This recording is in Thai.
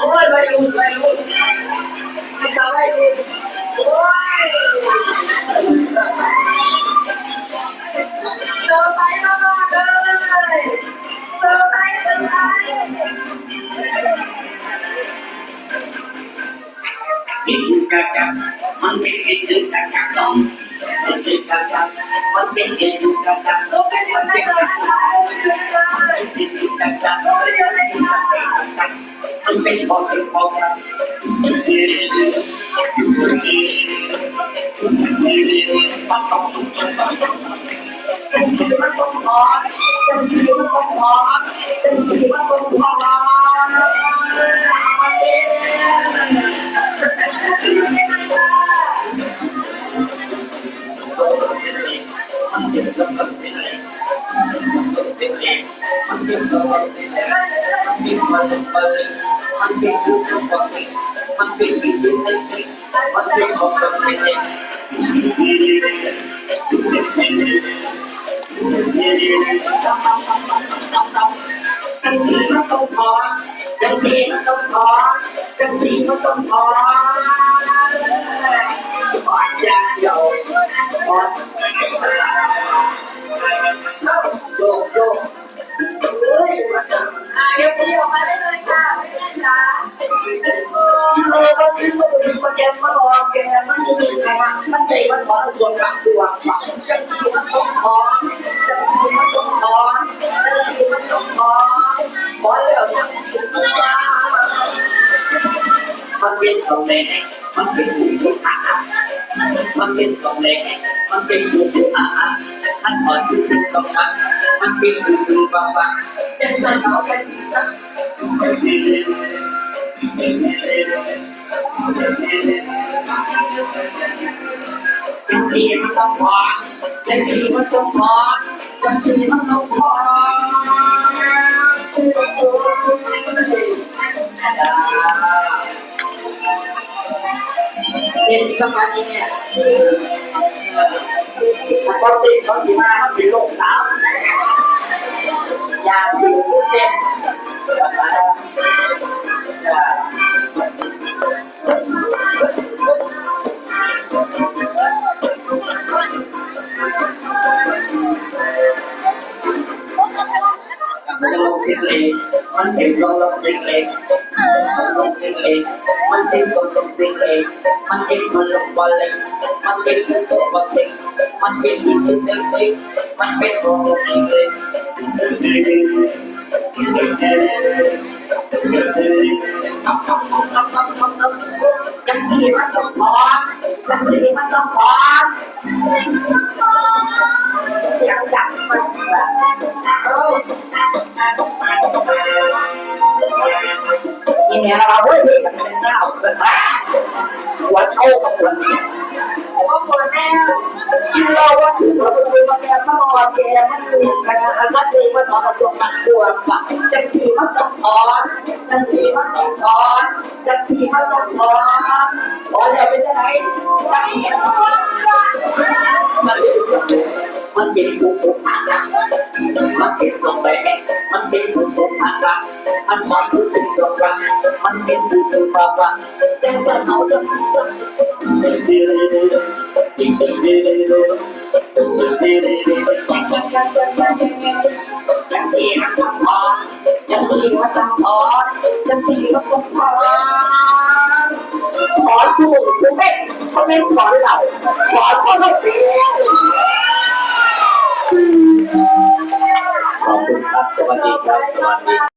โอ้ยไปดูไปดูไปทำให้ดูโอ้ยเดินไปมากๆเลยเดินไปเดินไปกิน กะจับ มันเป็นกินกะจับน้องมันเป็นกะจับมันเป็นกินกะจับ ลูกเป็นคนได้เลยนะคะเลย กินกะจับ ลูกเป็นคนได้ค่ะ มันเป็นพอเป็นพอครับต้องต้องต้องต้อง เป็นสีมันต้องขอเป็นสีมันต้องขอเป็นสีมันต้องขอเป็นสีมันต้องขอเป็นสีมันต้องขอเป็นสีมันต้องขอขออย่างเดียวขอ เป็นมันแกมันออแกมันมีอะไรมันใจมันขอส่วนกลางส่วนฝั่งเป็นสีมันต้องขอเป็นสีมันต้องขอเป็นสีมันต้องขอขอเรื่องอย่างสีสุดามันเป็นสองแรงมันเป็นบุญคุณอามันเป็นสองแรงมันเป็นบุญคุณอามันอ่อนที่สิ่งสองมันมันเป็นบุญคุณบางบางเป็นสนองเป็นสีสันเป็น สีมันต้องพอเป็นสีมันต้องขอเป็นสีมันต้องขอเป็นสมาธิเนี่ยปกติเขาสีมาเขาเป็นโรคตาอยากอยู่เต็ม เล็กมันเป็นลงลงสิ่งเล็กมันลงสิ่งเล็กมันเป็นคนลงสิ่งเล็กมันเป็นคนลงบอลเล็กมันเป็นคนส่งบอลเล็กมันเป็นคนเซ็กซี่มันเป็นคนลงสิ่งเล็กจังสีมันต้องขอจังสีมันต้องขอเสียงดังมันเออ ทีนี้เราเว้ยนี่มันเป็นเงาหัวโตกับหัวนี้ว่าหมดแล้วกินเราว่าถือว่าเป็นคนมาแกมาหอแกมันคือการอัดเองมันถอนกระทรวงมันส่วนปะจังสีมันต้องถอนจังสีมันต้องถอนจังสีมันต้องถอนถอนแล้วเป็นยังไงจังสีมันเป็นมันเป็นบุญคุณอามันเป็นสองแรงมันเป็นบุญคุณอามันมองรู้สึกสอ มันเป็นบุญคุณบางบางจังสันเอาจังสีจังสีมันต้องถอนจังสีมันต้องถอนจังสีมันต้องถอนถอนสูงสูงเม็ดเขาไม่ถอนเราถอนเขาไม่เสียขอบคุณครับสวัสดีครับสวัสดี